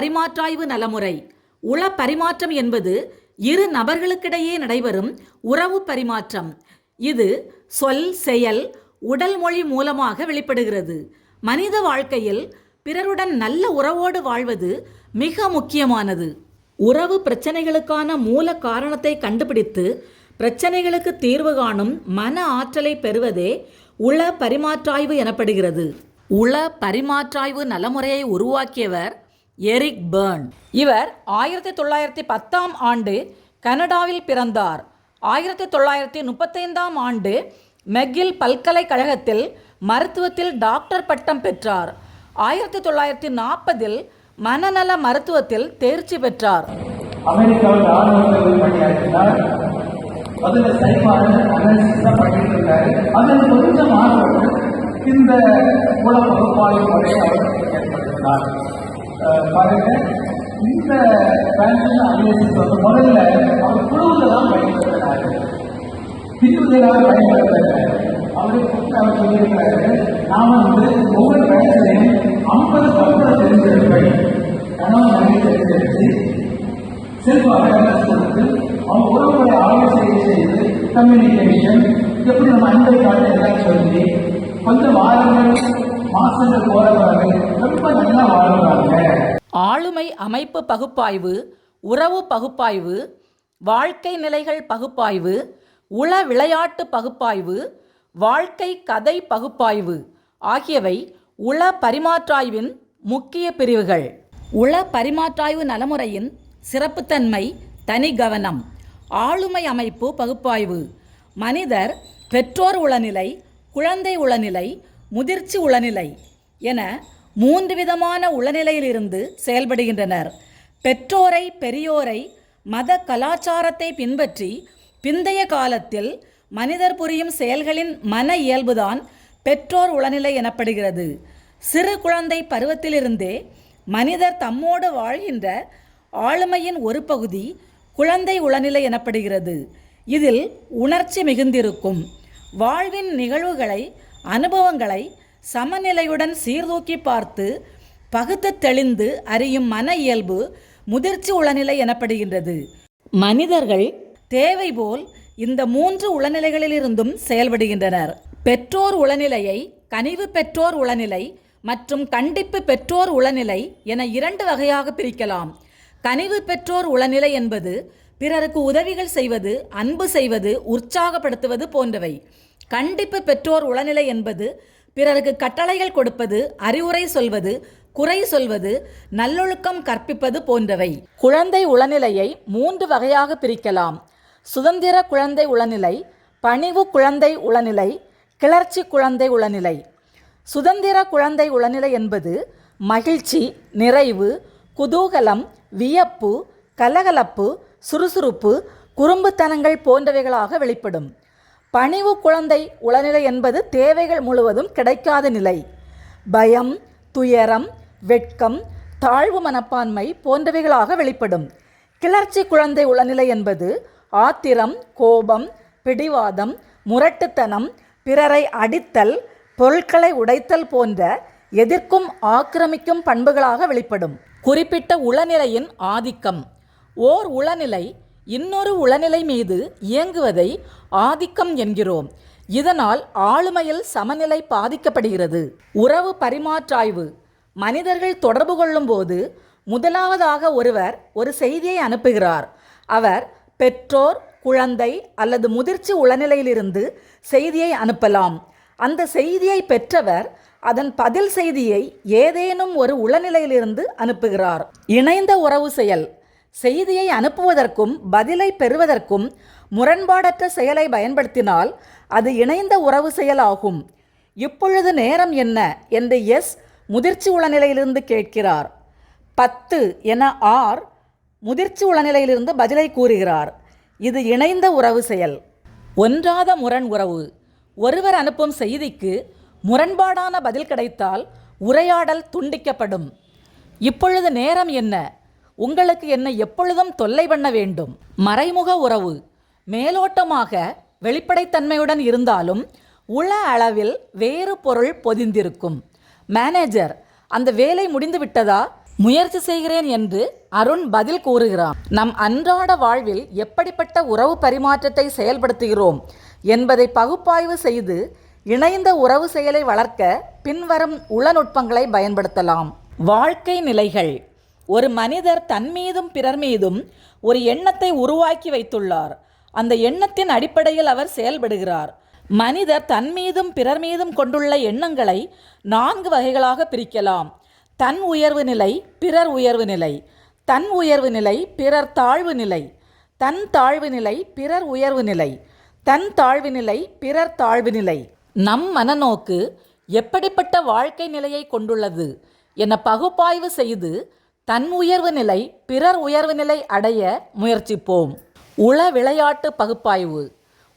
பரிமாற்றாய்வு நலமுறை. உள பரிமாற்றம் என்பது இரு நபர்களுக்கிடையே நடைபெறும் உறவு பரிமாற்றம். இது சொல் செயல் உடல் மொழி மூலமாக வெளிப்படுகிறது. மனித வாழ்க்கையில் பிறருடன் நல்ல உறவோடு வாழ்வது மிக முக்கியமானது. உறவு பிரச்சனைகளுக்கான மூல காரணத்தை கண்டுபிடித்து பிரச்சனைகளுக்கு தீர்வு காணும் மன ஆற்றலை பெறுவதே உள பரிமாற்றாய்வு எனப்படுகிறது. உள பரிமாற்றாய்வு நலமுறையை உருவாக்கியவர் எரிக் பேர்ன். இவர் ஆயிரத்தி தொள்ளாயிரத்தி பத்தாம் ஆண்டு கனடாவில் பிறந்தார். ஆயிரத்தி தொள்ளாயிரத்தி முப்பத்தைந்தாம் ஆண்டு மெக்கில் பல்கலைக்கழகத்தில் மருத்துவத்தில் டாக்டர் பட்டம் பெற்றார். ஆயிரத்தி தொள்ளாயிரத்தி நாற்பதில் மனநல மருத்துவத்தில் தேர்ச்சி பெற்றார். அமெரிக்காவில் பணியாற்றினார் பண்ணிட்டு அதில் கொஞ்சம் இந்த பகுப்பாய்வு முறையை அவர் ஏற்படுத்தினார். பாருங்க. இந்த பேங்கிங் அனாலிசிஸ் வந்து முதல்ல அவர் குழுவில் தான் பயன்படுத்தினார். பிரிவுகளாக பயன்படுத்தல அவரு அவர் சொல்லியிருக்காரு நான் வந்து ஒவ்வொரு வயசுலையும் ஐம்பது பக்கம் தெரிஞ்சிருப்பேன். கணவன் மனைவி தெரிஞ்செடுத்து செல்வாக கொடுத்து அவங்க உறவுகளை ஆலோசனை செய்து கம்யூனிகேஷன் எப்படி நம்ம அன்பை காட்ட எல்லாம் சொல்லி கொஞ்சம் வாரங்கள் ரொம்ப நல்லா வாழ்றாங்க ஆளுமை அமைப்பு பகுப்பாய்வு உறவு பகுப்பாய்வு வாழ்க்கை நிலைகள் பகுப்பாய்வு உள விளையாட்டு பகுப்பாய்வு வாழ்க்கை கதை பகுப்பாய்வு ஆகியவை உள பரிமாற்றாய்வின் முக்கிய பிரிவுகள். உள பரிமாற்றாய்வு நலமுறையின் சிறப்புத்தன்மை தனி கவனம் ஆளுமை அமைப்பு பகுப்பாய்வு மனிதர் பெற்றோர் உளநிலை குழந்தை உளநிலை முதிர்ச்சி உளநிலை என மூன்று விதமான உளநிலையிலிருந்து செயல்படுகின்றனர். பெற்றோரை பெரியோரை மத கலாச்சாரத்தை பின்பற்றி பிந்தைய காலத்தில் மனிதர் புரியும் செயல்களின் மன இயல்புதான் பெற்றோர் உளநிலை எனப்படுகிறது. சிறு குழந்தை பருவத்திலிருந்தே மனிதர் தம்மோடு வாழ்கின்ற ஆளுமையின் ஒரு பகுதி குழந்தை உளநிலை எனப்படுகிறது. இதில் உணர்ச்சி மிகுந்திருக்கும். வாழ்வின் நிகழ்வுகளை அனுபவங்களை சமநிலையுடன் சீர்தூக்கி பார்த்து பகுத்து தெளிந்து அறியும் மன இயல்பு முதிர்ச்சி உளநிலை எனப்படுகின்றது. மனிதர்கள் தேவை போல் இந்த மூன்று உளநிலைகளிலிருந்தும் செயல்படுகின்றனர். பெற்றோர் உளநிலையை கனிவு பெற்றோர் உளநிலை மற்றும் கண்டிப்பு பெற்றோர் உளநிலை என இரண்டு வகையாக பிரிக்கலாம். கனிவு பெற்றோர் உளநிலை என்பது பிறருக்கு உதவிகள் செய்வது அன்பு செய்வது உற்சாகப்படுத்துவது போன்றவை. கண்டிப்பு பெற்றோர் உளநிலை என்பது பிறருக்கு கட்டளைகள் கொடுப்பது அறிவுரை சொல்வது குறை சொல்வது நல்லொழுக்கம் கற்பிப்பது போன்றவை. குழந்தை உளநிலையை மூன்று வகையாக பிரிக்கலாம். சுதந்திர குழந்தை உளநிலை பணிவு குழந்தை உளநிலை கிளர்ச்சி குழந்தை உளநிலை. சுதந்திர குழந்தை உளநிலை என்பது மகிழ்ச்சி நிறைவு குதூகலம் வியப்பு கலகலப்பு சுறுசுறுப்பு குறும்புத்தனங்கள் போன்றவைகளாக வெளிப்படும். பணிவு குழந்தை உளநிலை என்பது தேவைகள் முழுவதும் கிடைக்காத நிலை. பயம் துயரம் வெட்கம் தாழ்வு மனப்பான்மை போன்றவைகளாக வெளிப்படும். கிளர்ச்சி குழந்தை உளநிலை என்பது ஆத்திரம் கோபம் பிடிவாதம் முரட்டுத்தனம் பிறரை அடித்தல் பொருட்களை உடைத்தல் போன்ற எதிர்க்கும் ஆக்கிரமிக்கும் பண்புகளாக வெளிப்படும். குறிப்பிட்ட உளநிலையின் ஆதிக்கம். ஓர் உளநிலை இன்னொரு உளநிலை மீது இயங்குவதை ஆதிக்கம் என்கிறோம். இதனால் ஆளுமையில் சமநிலை பாதிக்கப்படுகிறது. உறவு பரிமாற்றாய்வு. மனிதர்கள் தொடர்பு கொள்ளும்போது முதலாவதாக ஒருவர் ஒரு செய்தியை அனுப்புகிறார். அவர் பெற்றோர் குழந்தை அல்லது முதிர்ச்சி உளநிலையிலிருந்து செய்தியை அனுப்பலாம். அந்த செய்தியை பெற்றவர் அதன் பதில் செய்தியை ஏதேனும் ஒரு உளநிலையிலிருந்து அனுப்புகிறார். இணைந்த உறவு செயல். செய்தியை அனுப்புவதற்கும் பதிலை பெறுவதற்கும் முரண்பாடற்ற செயலை பயன்படுத்தினால் அது இணைந்த உறவு செயல் ஆகும் இப்பொழுது நேரம் என்ன? என்று எஸ். முதிர்ச்சி உளநிலையிலிருந்து கேட்கிறார். பத்து என ஆர். முதிர்ச்சி உளநிலையிலிருந்து பதிலை கூறுகிறார். இது இணைந்த உறவு செயல். ஒன்றாத முரண் உறவு. ஒருவர் அனுப்பும் செய்திக்கு முரண்பாடான பதில் கிடைத்தால் உரையாடல் துண்டிக்கப்படும். இப்பொழுது நேரம் என்ன? உங்களுக்கு என்னை எப்பொழுதும் தொல்லை பண்ண வேண்டும். மறைமுக உறவு. மேலோட்டமாக வெளிப்படைத்தன்மையுடன் இருந்தாலும் உள அளவில் வேறு பொருள் பொதிந்திருக்கும். மேனேஜர் அந்த வேலை முடிந்து விட்டதா முயற்சி செய்கிறேன் என்று அருண் பதில் கூறுகிறான். நம் அன்றாட வாழ்வில் எப்படிப்பட்ட உறவு பரிமாற்றத்தை செயல்படுத்துகிறோம் என்பதை பகுப்பாய்வு செய்து இணைந்த உறவு செயலை வளர்க்க பின்வரும் உளநுட்பங்களை பயன்படுத்தலாம். வாழ்க்கை நிலைகள். ஒரு மனிதர் தன் மீதும் பிறர் மீதும் ஒரு எண்ணத்தை உருவாக்கி வைத்துள்ளார். அந்த எண்ணத்தின் அடிப்படையில் அவர் செயல்படுகிறார். மனிதர் தன் மீதும் பிறர் மீதும் கொண்டுள்ள எண்ணங்களை நான்கு வகைகளாக பிரிக்கலாம். தன் உயர்வு நிலை பிறர் உயர்வு நிலை. தன் உயர்வு நிலை பிறர் தாழ்வு நிலை. தன் தாழ்வு நிலை பிறர் உயர்வு நிலை. தன் தாழ்வு நிலை பிறர் தாழ்வு நிலை. நம் மனநோக்கு எப்படிப்பட்ட வாழ்க்கை நிலையை கொண்டுள்ளது என பகுப்பாய்வு செய்து தன் உயர்வு நிலை பிறர் உயர்வு நிலை அடைய முயற்சிப்போம். உள விளையாட்டு பகுப்பாய்வு.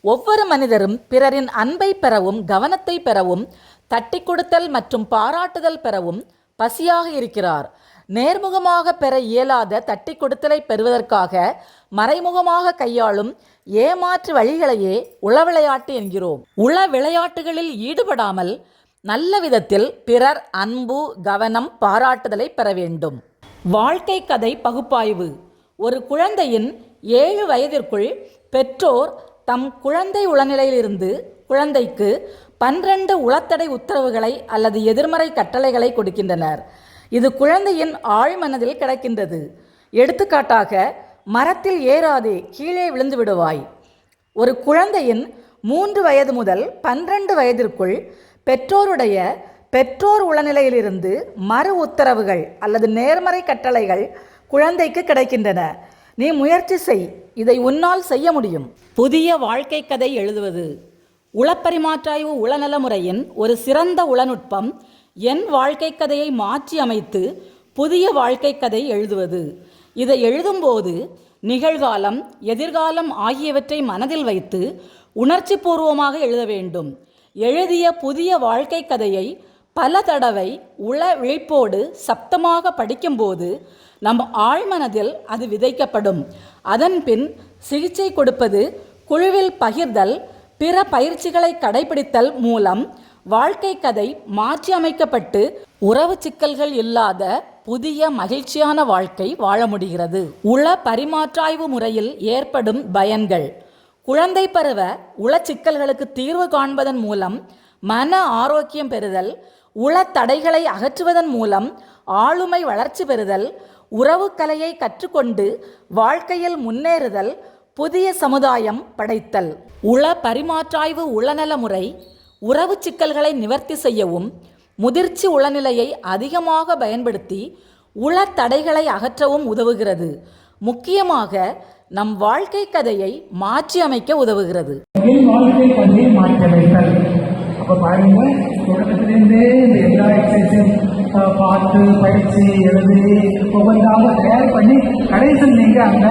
ஒவ்வொரு மனிதரும் பிறரின் அன்பை பெறவும் கவனத்தை பெறவும் தட்டி கொடுத்தல் மற்றும் பாராட்டுதல் பெறவும் பசியாக இருக்கிறார். நேர்முகமாக பெற இயலாத தட்டி கொடுத்தலை பெறுவதற்காக மறைமுகமாக கையாளும் ஏமாற்று வழிகளையே உள விளையாட்டு என்கிறோம். உள விளையாட்டுகளில் ஈடுபடாமல் நல்ல விதத்தில் பிறர் அன்பு கவனம் பாராட்டுதலை பெற வேண்டும். வாழ்க்கை கதை பகுப்பாய்வு. ஒரு குழந்தையின் ஏழு வயதிற்குள் பெற்றோர் தம் குழந்தை உளநிலையிலிருந்து குழந்தைக்கு பன்னிரண்டு உளத்தடை உத்தரவுகளை அல்லது எதிர்மறை கட்டளைகளை கொடுக்கின்றனர். இது குழந்தையின் ஆழ்மனதில் கிடக்கின்றது. எடுத்துக்காட்டாக மரத்தில் ஏறாதே கீழே விழுந்து விடுவாய். ஒரு குழந்தையின் மூன்று வயது முதல் பன்னிரண்டு வயதிற்குள் பெற்றோருடைய பெற்றோர் உளநிலையிலிருந்து மறு உத்தரவுகள் அல்லது நேர்மறை கட்டளைகள் குழந்தைக்கு கிடைக்கின்றன. நீ முயற்சி செய். இதை உன்னால் செய்ய முடியும். புதிய வாழ்க்கை கதை எழுதுவது. உளப்பரிமாற்றாய்வு உளநல முறையின் ஒரு சிறந்த உளநுட்பம் என் வாழ்க்கை கதையை மாற்றி அமைத்து புதிய வாழ்க்கை கதை எழுதுவது. இதை எழுதும்போது நிகழ்காலம் எதிர்காலம் ஆகியவற்றை மனதில் வைத்து உணர்ச்சி பூர்வமாக எழுத வேண்டும். எழுதிய புதிய வாழ்க்கை கதையை பல தடவை உள விழிப்போடு சப்தமாக படிக்கும்போது நம் ஆழ்மனதில் அது விதைக்கப்படும். அதன்பின் சிகிச்சை கொடுப்பது குழுவில் பகிர்தல் பிற பயிற்சிகளை கடைபிடித்தல் மூலம் வாழ்க்கை கதை மாற்றி அமைக்கப்பட்டு உறவு சிக்கல்கள் இல்லாத புதிய மகிழ்ச்சியான வாழ்க்கை வாழ முடிகிறது. உள பரிமாற்றாய்வு முறையில் ஏற்படும் பயன்கள். குழந்தை பருவ உள சிக்கல்களுக்கு தீர்வு காண்பதன் மூலம் மன ஆரோக்கியம் பெறுதல் உள தடைகளை அகற்றுவதன் மூலம் ஆளுமை வளர்ச்சி பெறுதல் உறவுக்கலையை கற்றுக்கொண்டு வாழ்க்கையில் முன்னேறுதல் புதிய சமுதாயம் படைத்தல். உள பரிமாற்றாய்வு உளநல முறை உறவு சிக்கல்களை நிவர்த்தி செய்யவும் முதிர்ச்சி உளநிலையை அதிகமாக பயன்படுத்தி உள தடைகளை அகற்றவும் உதவுகிறது. முக்கியமாக நம் வாழ்க்கை கதையை மாற்றியமைக்க உதவுகிறது. என் அப்ப பாருங்க தொடக்கத்திலிருந்தே இந்த எல்லா எக்ஸசைஸும் பார்த்து பயிற்சி எழுதி ஒவ்வொன்றாக தயார் பண்ணி கடைசியில் நீங்க அந்த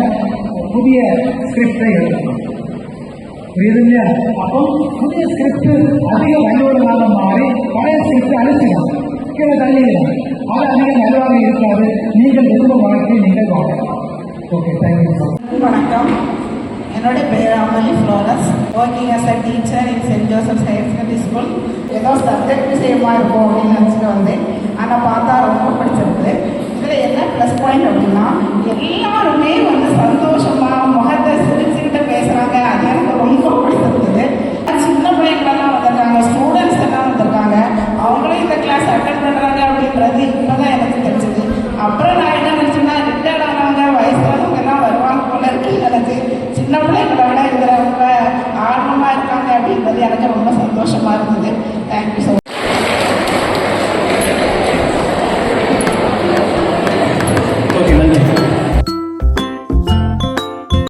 புதிய ஸ்கிரிப்டை எழுதணும். புரியுதுங்க? அப்போ புதிய ஸ்கிரிப்ட் அதிக வல்லுவர்களாக மாறி பழைய ஸ்கிரிப்ட் அழிச்சிடும் கீழே தள்ளிடலாம் அது அதிக நல்லாக இருக்காது. நீங்கள் விரும்பும் வாழ்க்கையை நீங்கள் வாழலாம். ஓகே தேங்க்யூ வணக்கம். என்னோட பேர் Amali Flores. Working as a teacher in Saint Joseph higher secondary school ஏதோ சப்ஜெக்ட் விஷயமா இருக்கும் அப்படின்னு நினச்சிட்டு வந்தேன். ஆனால் பார்த்தா ரொம்ப பிடிச்சிருக்கு.